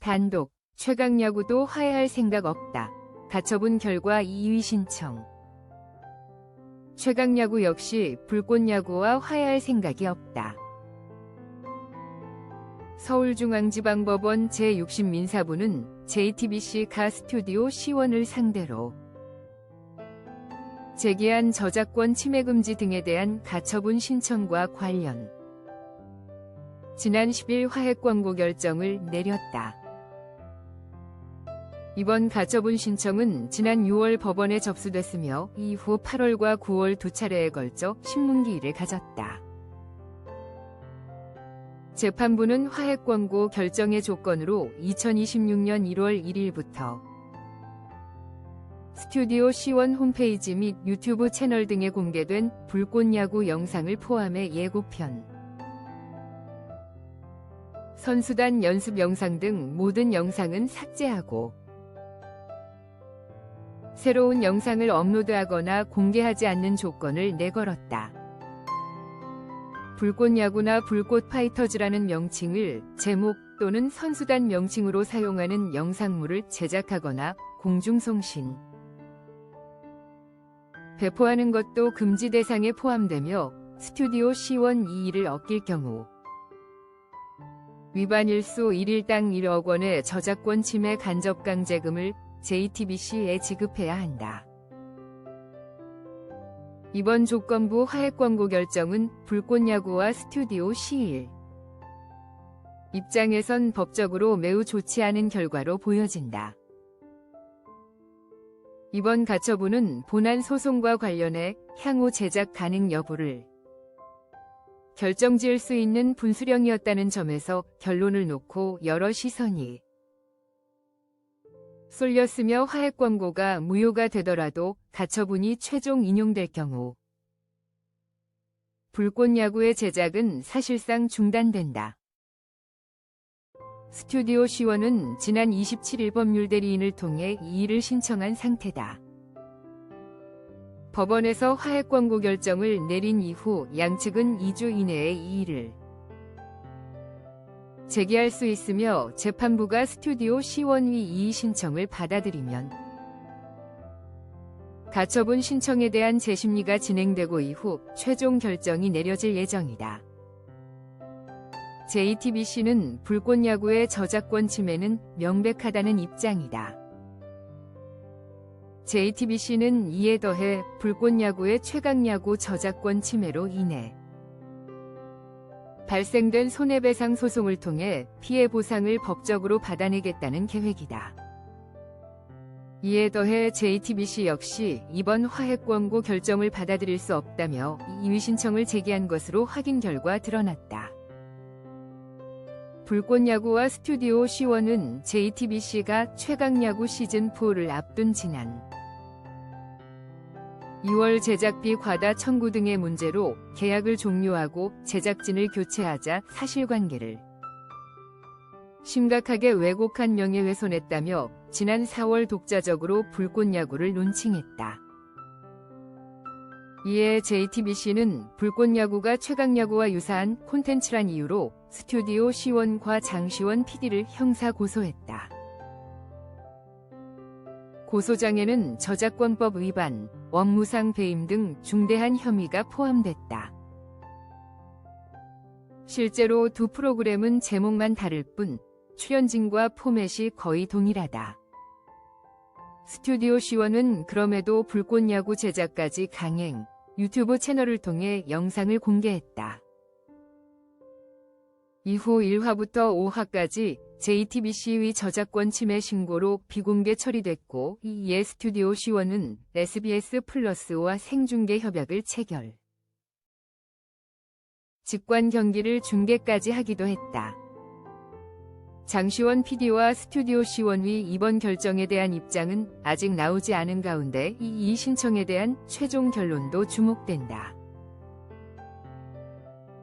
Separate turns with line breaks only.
단독, 최강 야구도 화해할 생각 없다. 가처분 결과 2위 신청. 최강 야구 역시 불꽃 야구와 화해할 생각이 없다. 서울중앙지방법원 제60민사부는 JTBC 가 스튜디오 시원을 상대로 제기한 저작권 침해 금지 등에 대한 가처분 신청과 관련 지난 10일 화해 광고 결정을 내렸다. 이번 가처분 신청은 지난 6월 법원에 접수됐으며 이후 8월과 9월 두 차례에 걸쳐 신문기일을 가졌다. 재판부는 화해 광고 결정의 조건으로 2026년 1월 1일부터 스튜디오 C1 홈페이지 및 유튜브 채널 등에 공개된 불꽃 야구 영상을 포함해 예고편, 선수단 연습 영상 등 모든 영상은 삭제하고 새로운 영상을 업로드하거나 공개하지 않는 조건을 내걸었다. 불꽃 야구나 불꽃 파이터즈라는 명칭을 제목 또는 선수단 명칭으로 사용하는 영상물을 제작하거나 공중송신, 배포하는 것도 금지 대상에 포함되며 스튜디오 C1 이의를 어길 경우 위반일수 1일당 1억 원의 저작권 침해 간접 강제금을 JTBC에 지급해야 한다. 이번 조건부 화해 광고 결정은 불꽃야구와 스튜디오 C1 입장에선 법적으로 매우 좋지 않은 결과로 보여진다. 이번 가처분은 본안 소송과 관련해 향후 제작 가능 여부를 결정 지을 수 있는 분수령이었다는 점에서 결론을 놓고 여러 시선이 쏠렸으며 화해 광고가 무효가 되더라도 가처분이 최종 인용될 경우 불꽃 야구의 제작은 사실상 중단된다. 스튜디오 시원은 지난 27일 법률 대리인을 통해 이의를 신청한 상태다. 법원에서 화해 광고 결정을 내린 이후 양측은 2주 이내에 이의를 제기할 수 있으며 재판부가 스튜디오 C1위 이의 신청을 받아들이면 가처분 신청에 대한 재심리가 진행되고 이후 최종 결정이 내려질 예정이다. JTBC는 불꽃 야구의 저작권 침해는 명백하다는 입장이다. JTBC는 이에 더해 불꽃 야구의 최강 야구 저작권 침해로 인해 발생된 손해배상 소송을 통해 피해 보상을 법적으로 받아내겠다는 계획이다. 이에 더해 JTBC 역시 이번 화해 광고 결정을 받아들일 수 없다며 이의 신청을 제기한 것으로 확인 결과 드러났다. 불꽃야구와 스튜디오 C1은 JTBC가 최강야구 시즌4를 앞둔 지난 2월 제작비 과다 청구 등의 문제로 계약을 종료하고 제작진을 교체하자 사실관계를 심각하게 왜곡한 명예훼손했다며 지난 4월 독자적으로 불꽃 야구를 론칭했다. 이에 JTBC는 불꽃 야구가 최강 야구와 유사한 콘텐츠란 이유로 스튜디오 시원과 장시원 PD를 형사 고소했다. 고소장에는 저작권법 위반, 원무상 배임 등 중대한 혐의가 포함됐다. 실제로 두 프로그램은 제목만 다를 뿐 출연진과 포맷이 거의 동일하다. 스튜디오 시원은 그럼에도 불꽃야구 제작까지 강행, 유튜브 채널을 통해 영상을 공개했다. 이후 1화부터 5화까지 JTBC의 저작권 침해 신고로 비공개 처리됐고 이에 스튜디오 시원은 SBS 플러스와 생중계 협약을 체결. 직관 경기를 중계까지 하기도 했다. 장시원 PD와 스튜디오 시원의 이번 결정에 대한 입장은 아직 나오지 않은 가운데 이 신청에 대한 최종 결론도 주목된다.